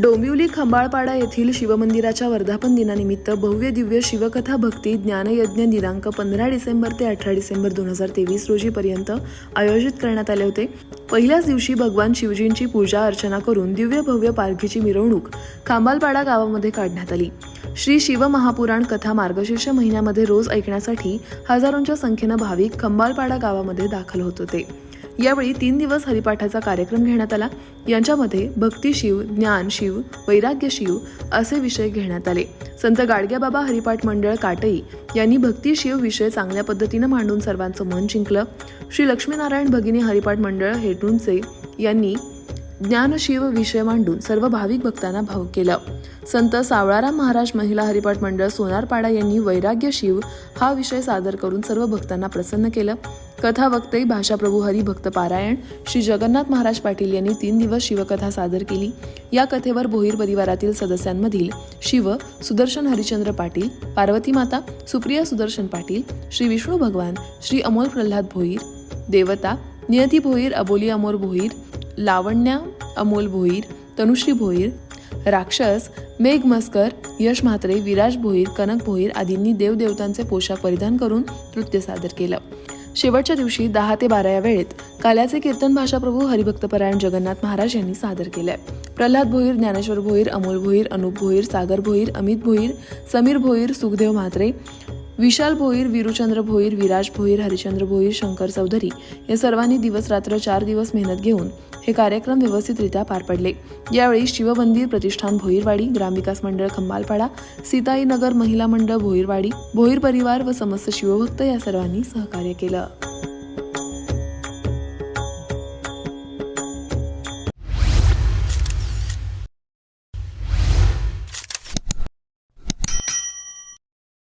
डोंबिवली खंबाळपाडा येथील शिवमंदिराच्या वर्धापन दिनानिमित्त भव्य दिव्य शिवकथा भक्ती ज्ञानयज्ञ दिनांक पंधरा डिसेंबर ते अठरा डिसेंबर दोन हजार तेवीस रोजी पर्यंत आयोजित करण्यात आले होते. पहिल्याच दिवशी भगवान शिवजींची पूजा अर्चना करून दिव्य भव्य पालखीची मिरवणूक खांबालपाडा गावामध्ये काढण्यात आली. श्री शिव महापुराण कथा मार्गशीर्ष महिन्यामध्ये रोज ऐकण्यासाठी हजारोंच्या संख्येनं भाविक खंबालपाडा गावामध्ये दाखल होत होते. यावेळी तीन दिवस हरिपाठाचा कार्यक्रम घेण्यात आला. यांच्यामध्ये भक्ती शिव ज्ञान शिव वैराग्य शिव असे विषय घेण्यात आले. संत गाडग्याबाबा हरिपाठ मंडळ काटई यांनी भक्ती शिव विषय चांगल्या पद्धतीनं मांडून सर्वांचं मन जिंकलं. श्री लक्ष्मीनारायण भगिनी हरिपाठ मंडळ हेटुंचे यांनी ज्ञानशिव विषय मांडून सर्व भाविक भक्तांना भाव केलं. संत सावळाराम महाराज महिला हरिपाठ मंडळ सोनारपाडा यांनी वैराग्य शिव हा विषय सादर करून सर्व भक्तांना प्रसन्न केलं. कथा वक्ते भाषाप्रभू हरी भक्त पारायण श्री जगन्नाथ महाराज पाटील यांनी तीन दिवस शिवकथा सादर केली. या कथेवर भोईर परिवारातील सदस्यांमधील शिव सुदर्शन हरिचंद्र पाटील पार्वती माता सुप्रिया सुदर्शन पाटील श्री विष्णू भगवान श्री अमोल प्रल्हाद भोईर देवता नियती भोईर अबोली अमोल भोईर लावण्या अमोल भोईर तनुश्री भोईर राक्षस मेघ मस्कर यश म्हात्रे विराज भोईर कनक भोईर आदींनी देवदेवतांचे पोशाख परिधान करून नृत्य सादर केलं. शेवटच्या दिवशी दहा ते बारा या वेळेत काल्याचे कीर्तन भाषाप्रभू हरिभक्तपरायण जगन्नाथ महाराज यांनी सादर केलंय. प्रल्हाद भोईर ज्ञानेश्वर भोईर अमोल भोईर अनुप भोईर सागर भोईर अमित भोईर समीर भोईर सुखदेव म्हात्रे विशाल भोईर विरुचंद्र भोईर विराज भोईर हरिचंद्र भोईर शंकर चौधरी या सर्वांनी दिवस रात्र चार दिवस मेहनत घेऊन हे कार्यक्रम व्यवस्थितरित्या पार पडले. यावेळी शिवमंदिर प्रतिष्ठान भोईरवाडी ग्रामविकास मंडळ खंबालपाडा सीताई नगर महिला मंडळ भोईरवाडी भोईर परिवार व समस्त शिवभक्त या सर्वांनी सहकार्य केलं.